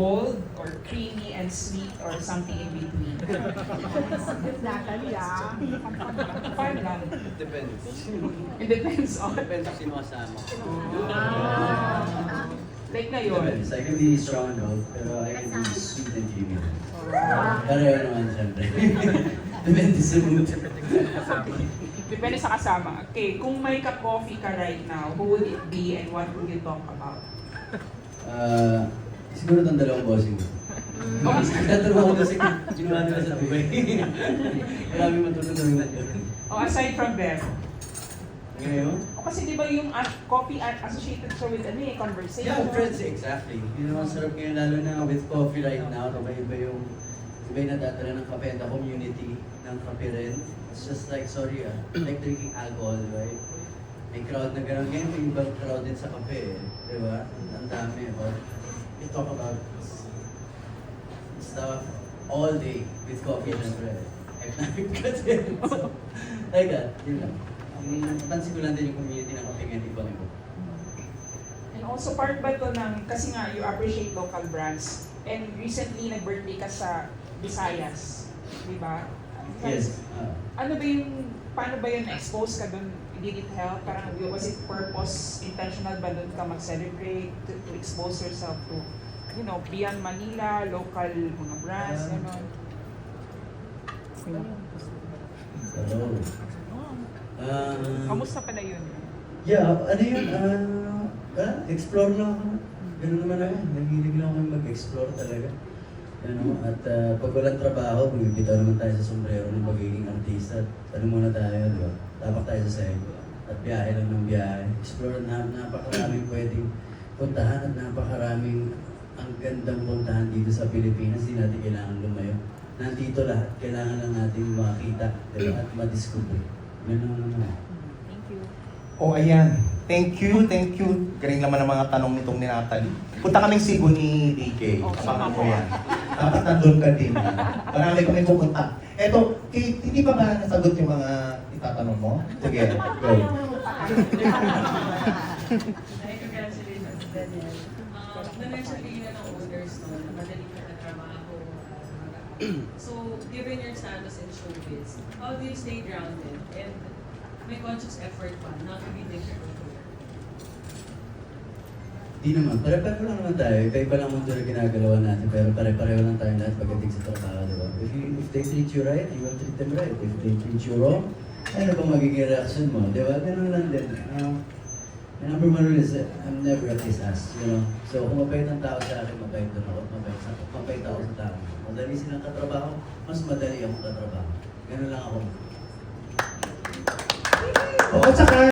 bold or creamy and sweet or something in between? Natalie, ah. Fine lang. Depends. It depends on. Depends kung sino kasama. Ah. Like ngayon. Depends. I can be strong old, pero I can be sweet and creamy. Pareho naman siyempre. Depende sa mood. Depende sa kasama. Okay, kung may ka-coffee ka right now, who would it be and what would you talk about? Ah, siguro itong dalawang bossing ko. Ko kasi ginawa nila sa Dubai. Marami matutunan na yun. O aside from them, Ngayon? o kasi di ba yung at, coffee at associated siya with ano eh, conversation? Yeah, friends, exactly. Yun ang sarap ngayon, lalo na with coffee right now. Diba iba yung, iba yung nadadala ng kape, the community ng kape rin. It's just like, sorry ah, like drinking alcohol, right? May crowd na gano'n. Ngayon may ibang crowd din sa kape, eh. Di ba? Ang dami. But we talk about stuff all day with coffee. Kahit namin kasi. So, like that, yun lang. Ang napansin ko lang din yung community ng kape ngayon, ibang iba. And also part ba to ng, kasi nga you appreciate local brands and recently nag-birthday ka sa Visayas, di ba? Yes. ah. Ano ba yung, paano ba yun na-expose ka doon? Did it help? Parang was it purpose, intentional ba doon ka mag-celebrate, to, to expose yourself to, you know, beyond Manila, local mga brands, Ah. gano'n? Hello. Ah, Kamusta pala yun? Yeah, ano yun? Ah, ah, explore lang ako. Ganun naman ako. Nahilig lang ako mag-explore talaga. Ano, at ah, pag walang trabaho, bumibitaw naman tayo sa sombrero ng magiging artista. Ano muna tayo, di ba? Tapak tayo sa sahig. At biyahe lang ng biyahe. Explore na napakaraming pwedeng puntahan at napakaraming ang gandang puntahan dito sa Pilipinas. Hindi natin kailangan lumayo. Nandito lahat. Kailangan lang natin makita di ba? at madiscover. Ganun naman. Thank you. Oh, ayan. Thank you, thank you. Galing naman ang mga tanong nitong ni Natalie. Punta kaming Cebu ni DK. Oh, ko ko. yan. Dapat nandun ka din. Marami kami pupunta. Eto, Kate, hindi pa ba nasagot yung mga itatanong mo? Sige, go. Congratulations, Daniel. So, given your status in showbiz, how do you stay grounded and may conscious effort pa not to be different? Di naman, pare-pareho lang naman tayo. Iba-iba lang mundo na ginagalawa natin, pero pare-pareho lang tayo lahat pagdating sa trabaho, di ba? If, you, if they treat you right, you will treat them right. If they treat you wrong, ano bang magiging reaction mo? Di ba? Ganun lang din. The number one rule is, I'm never a kiss ass, you know? So, kung mabait ang tao sa akin, mabait din ako. at Mabait, sa, mabait ako sa tao. Madali silang katrabaho, mas madali akong katrabaho. Ganun lang ako. Oo, tsaka